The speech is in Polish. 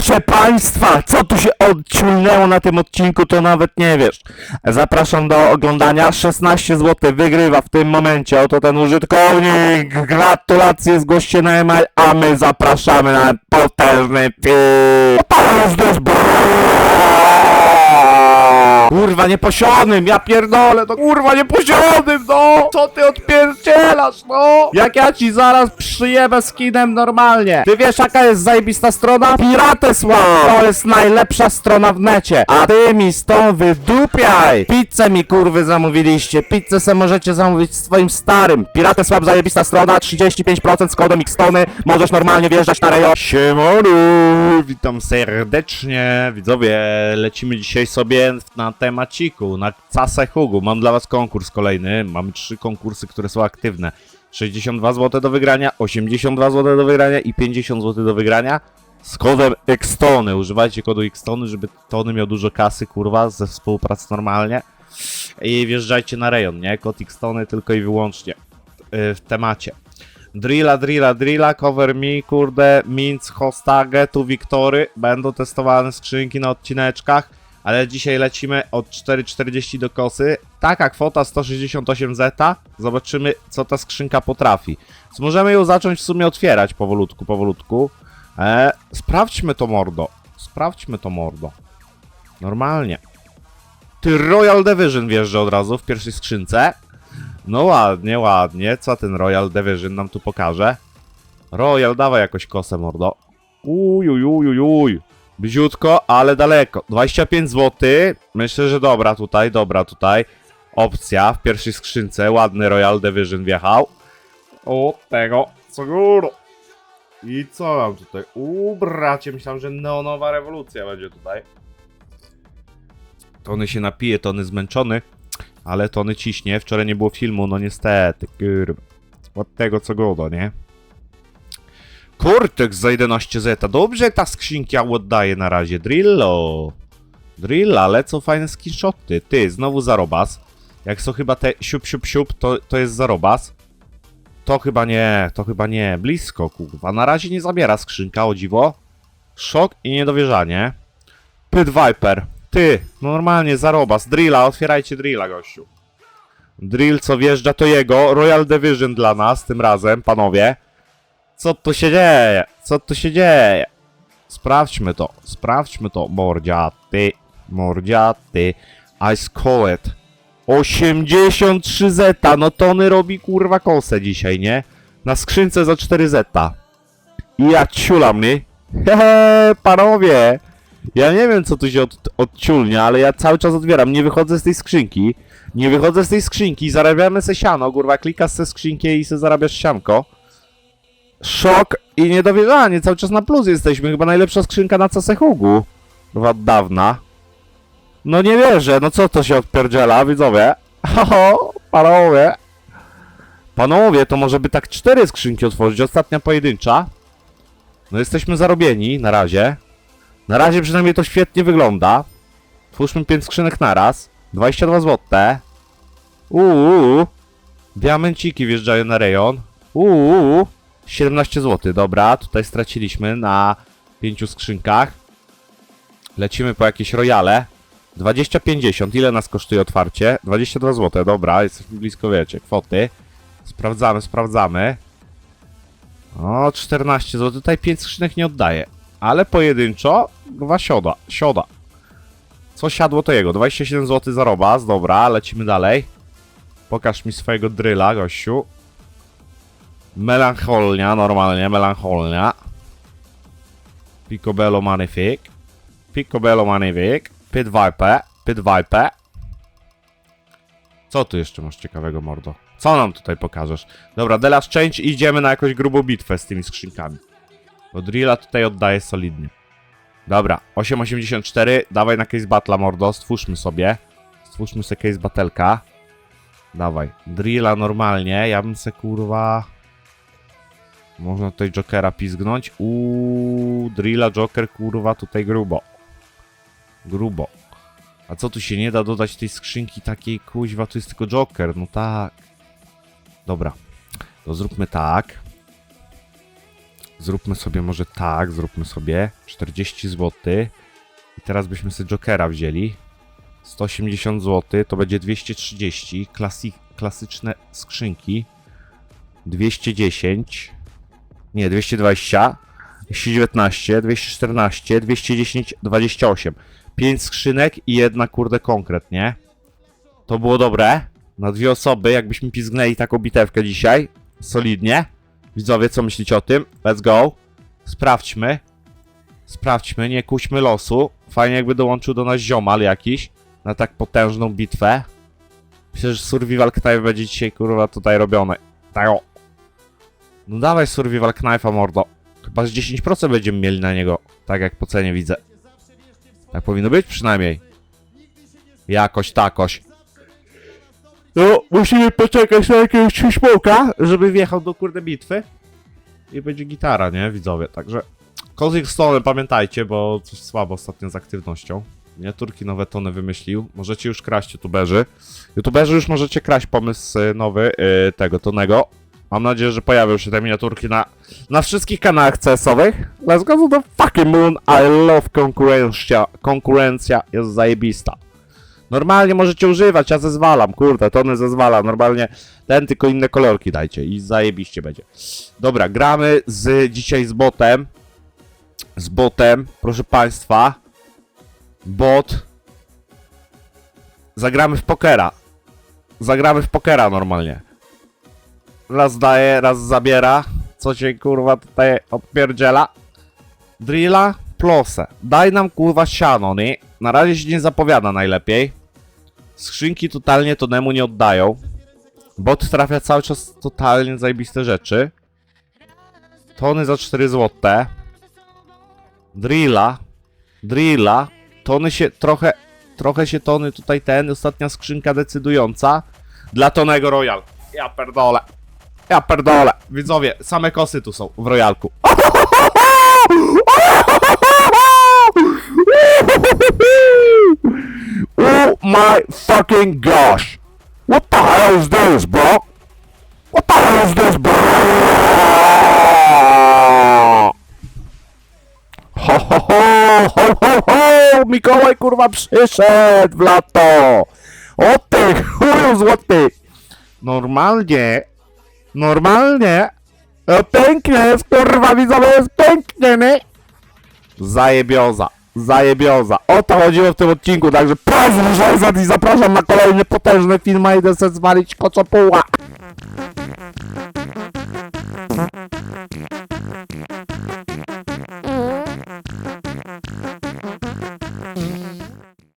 Proszę Państwa, co tu się odciulnęło na tym odcinku, to nawet nie wiesz. Zapraszam do oglądania. 16 zł wygrywa w tym momencie. Oto ten użytkownik. Gratulacje, zgłoście na e-mail, a my zapraszamy na potężny film. Kurwa, nieposionym, ja pierdolę, to kurwa nieposionym, no! Co ty odpierdzielasz, no? Jak ja ci zaraz przyjebę skinem normalnie. Ty wiesz jaka jest zajebista strona? Piratesław! To jest najlepsza strona w necie. A ty mi stąd wydupiaj! Pizzę mi kurwy zamówiliście. Pizzę se możecie zamówić swoim starym. Piratesław zajebista strona, 35% z kodem Xtony. Możesz normalnie wjeżdżać na rejon. Siemonu! Witam serdecznie. Widzowie, lecimy dzisiaj sobie na temaciku, na Casehugu. Mam dla was konkurs kolejny. Mamy trzy konkursy, które są aktywne. 62 zł do wygrania, 82 zł do wygrania i 50 zł do wygrania. Z kodem Xtony. Używajcie kodu Xtony, żeby Tony miał dużo kasy, kurwa, ze współpracy normalnie. I wjeżdżajcie na rejon, nie? Kod Xtony tylko i wyłącznie yy, w temacie. Drilla, drilla, drilla, cover me, kurde, Minc, Hostage, tu Wiktory. Będą testowane skrzynki na odcineczkach, ale dzisiaj lecimy od 4,40 do kosy. Taka kwota 168 zeta. Zobaczymy, co ta skrzynka potrafi. Więc możemy ją zacząć w sumie otwierać powolutku, powolutku. E, sprawdźmy to mordo. Sprawdźmy to mordo. Normalnie. Ty Royal Division wjeżdża od razu w pierwszej skrzynce. No ładnie, ładnie. Co ten Royal Division nam tu pokaże? Royal, dawaj jakoś kosę, mordo. Ujujujujuj. Bliziutko, ale daleko. 25 zł. Myślę, że dobra tutaj, dobra tutaj. Opcja w pierwszej skrzynce. Ładny Royal Division wjechał. O, tego. Co góro. I co mam tutaj? U, bracie, myślałem, że neonowa rewolucja będzie tutaj. Tony się napije, Tony zmęczony. Ale Tony ciśnie, wczoraj nie było filmu, no niestety, kurwa. Od tego co godo, nie? Kurtek za 11 zeta. Dobrze ta skrzynka oddaje na razie. Drillo. Drilla, lecą fajne screenshoty. Ty, znowu zarobas. Jak są chyba te siup, siup, siup, to, to jest zarobas. To chyba nie, to chyba nie. Blisko, kurwa. Na razie nie zabiera skrzynka, o dziwo. Szok i niedowierzanie. Pit Viper. Ty, normalnie zarobas. Drilla, otwierajcie drilla, gościu. Drill co wjeżdża to jego. Royal Division dla nas tym razem, panowie. Co tu się dzieje? Co tu się dzieje? Sprawdźmy to. Sprawdźmy to. Mordziaty. Mordziaty. I call it. 83 zeta. No Tony robi kurwa kosę dzisiaj, nie? Na skrzynce za 4 zeta. I ja ciulam, nie? Hehe, panowie. Ja nie wiem, co tu się od, odciulnia, ale ja cały czas otwieram. Nie wychodzę z tej skrzynki. Nie wychodzę z tej skrzynki. Zarabiamy se siano, kurwa. Klikasz se skrzynkę i se zarabiasz sianko. Szok i niedowierzanie. Cały czas na plus jesteśmy. Chyba najlepsza skrzynka na Casehugu. Od dawna. No nie wierzę. No co to się odpierdziela, widzowie? Ho, panowie. Panowie, to może by tak cztery skrzynki otworzyć. Ostatnia pojedyncza. No jesteśmy zarobieni na razie. Na razie przynajmniej to świetnie wygląda. Twórzmy 5 skrzynek naraz. 22 zł. Uuu. Diamenciki wjeżdżają na rejon. Uuu. 17 zł. Dobra, tutaj straciliśmy na 5 skrzynkach. Lecimy po jakieś royale. 20,50. Ile nas kosztuje otwarcie? 22 zł. Dobra, jesteśmy blisko, wiecie, kwoty. Sprawdzamy, sprawdzamy. O, 14 zł. Tutaj 5 skrzynek nie oddaje. Ale pojedynczo, dwa sioda, sioda. Co siadło to jego, 27 zł za robas, dobra, lecimy dalej. Pokaż mi swojego dryla, gościu. Melancholnia, normalnie, melancholnia. Picobello Magnific. Picobello Magnific. Pit Viper, Pit Viper. Co tu jeszcze masz ciekawego, mordo? Co nam tutaj pokażesz? Dobra, The Last Change idziemy na jakąś grubą bitwę z tymi skrzynkami. Bo drilla tutaj oddaje solidnie. Dobra, 8,84. Dawaj na case battle'a, mordo. Stwórzmy sobie. Stwórzmy sobie case battle'ka. Dawaj. Drilla normalnie. Ja bym se kurwa... Można tutaj Jokera pizgnąć. Uuu, Drilla, Joker, kurwa, tutaj grubo. Grubo. A co tu się nie da dodać tej skrzynki takiej, kuźwa, tu jest tylko Joker. No tak. Dobra. To zróbmy tak. Zróbmy sobie może tak, zróbmy sobie 40 zł. I teraz byśmy sobie Jokera wzięli. 180 zł, to będzie 230. Klasik, klasyczne skrzynki. 210. Nie, 220. 219, 214, 210, 28. 5 skrzynek i jedna kurde konkret, nie? To było dobre. Na dwie osoby, jakbyśmy pizgnęli taką bitewkę dzisiaj. Solidnie. Widzowie, co myślicie o tym? Let's go. Sprawdźmy. Sprawdźmy, nie kuśmy losu. Fajnie jakby dołączył do nas ziomal jakiś. Na tak potężną bitwę. Myślę, że Survival Knife będzie dzisiaj kurwa tutaj robione. Tak o. No dawaj Survival Knife'a mordo. Chyba z 10% będziemy mieli na niego. Tak jak po cenie widzę. Tak powinno być przynajmniej. Jakoś takoś. No, musimy poczekać na jakiegoś smoka, żeby wjechał do kurde bitwy. I będzie gitara, nie, widzowie, także... Cozy Stone, pamiętajcie, bo coś słabo ostatnio z aktywnością. Nie, Turki nowe tony wymyślił. Możecie już kraść youtuberzy. Youtuberzy już możecie kraść pomysł y, nowy y, tego tonego. Mam nadzieję, że pojawią się te miniaturki na, na wszystkich kanałach CS-owych. Let's go to the fucking moon. I love konkurencja. Konkurencja jest zajebista. Normalnie możecie używać, ja zezwalam, kurde, tony zezwalam, normalnie ten, tylko inne kolorki dajcie i zajebiście będzie. Dobra, gramy z, dzisiaj z botem, z botem, proszę państwa, bot, zagramy w pokera, zagramy w pokera normalnie. Raz daje, raz zabiera, co się kurwa tutaj odpierdziela. Drilla, plosę, daj nam kurwa siano, nie? Na razie się nie zapowiada najlepiej. Skrzynki totalnie tonemu nie oddają. Bot trafia cały czas totalnie zajebiste rzeczy. Tony za 4 zł. Drilla. Drilla. Tony się trochę. Trochę się tony tutaj ten. Ostatnia skrzynka decydująca. Dla Tonego Royal. Ja perdolę. Ja perdolę. Widzowie, same kosy tu są w Royalku. Oh my fucking gosh! What the hell is this, bro? What the hell is this, bro? Ho, ho, ho, ho, ho, ho! Mikołaj kurwa przyszedł w lato! O ty chuju złoty! Normalnie, normalnie, no pięknie jest kurwa widzowie, jest pięknie, nie? Zajebioza, zajebioza. O to chodziło w tym odcinku, także pozwól i zapraszam na kolejny potężny film, a idę se zwalić kocopuła.